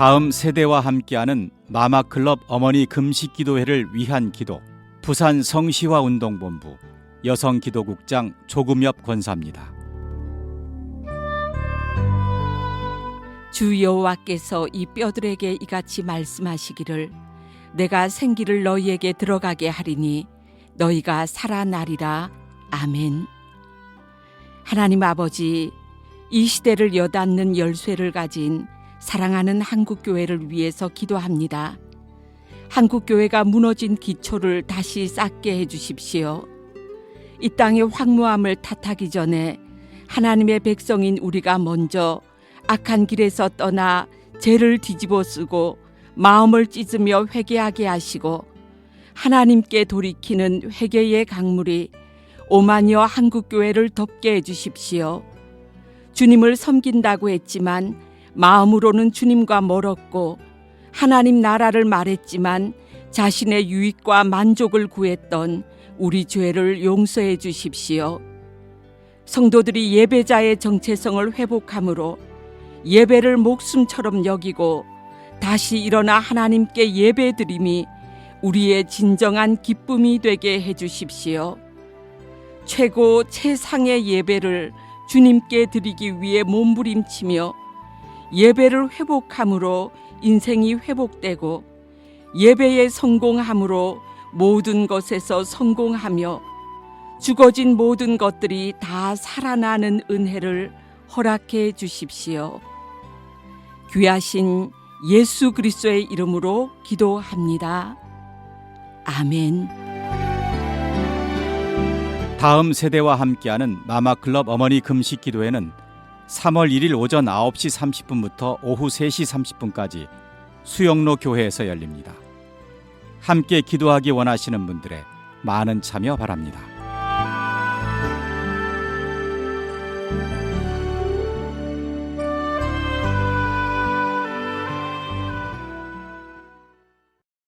다음 세대와 함께하는 마마클럽 어머니 금식 기도회를 위한 기도 부산 성시화 운동본부 여성기도국장 조금엽 권사입니다. 주 여호와께서 이 뼈들에게 이같이 말씀하시기를 내가 생기를 너희에게 들어가게 하리니 너희가 살아나리라 아멘. 하나님 아버지 이 시대를 여닫는 열쇠를 가진 사랑하는 한국 교회를 위해서 기도합니다. 한국 교회가 무너진 기초를 다시 쌓게 해 주십시오. 이 땅의 황무함을 탓하기 전에 하나님의 백성인 우리가 먼저 악한 길에서 떠나 죄를 뒤집어 쓰고 마음을 찢으며 회개하게 하시고 하나님께 돌이키는 회개의 강물이 오만여 한국 교회를 덮게 해 주십시오. 주님을 섬긴다고 했지만 마음으로는 주님과 멀었고 하나님 나라를 말했지만 자신의 유익과 만족을 구했던 우리 죄를 용서해 주십시오. 성도들이 예배자의 정체성을 회복함으로 예배를 목숨처럼 여기고 다시 일어나 하나님께 예배드림이 우리의 진정한 기쁨이 되게 해 주십시오. 최고 최상의 예배를 주님께 드리기 위해 몸부림치며 예배를 회복함으로 인생이 회복되고 예배에 성공함으로 모든 것에서 성공하며 죽어진 모든 것들이 다 살아나는 은혜를 허락해 주십시오. 귀하신 예수 그리스도의 이름으로 기도합니다. 아멘. 다음 세대와 함께하는 마마클럽 어머니 금식 기도회는 3월 1일 오전 9시 30분부터 오후 3시 30분까지 수영로 교회에서 열립니다. 함께 기도하기 원하시는 분들의 많은 참여 바랍니다.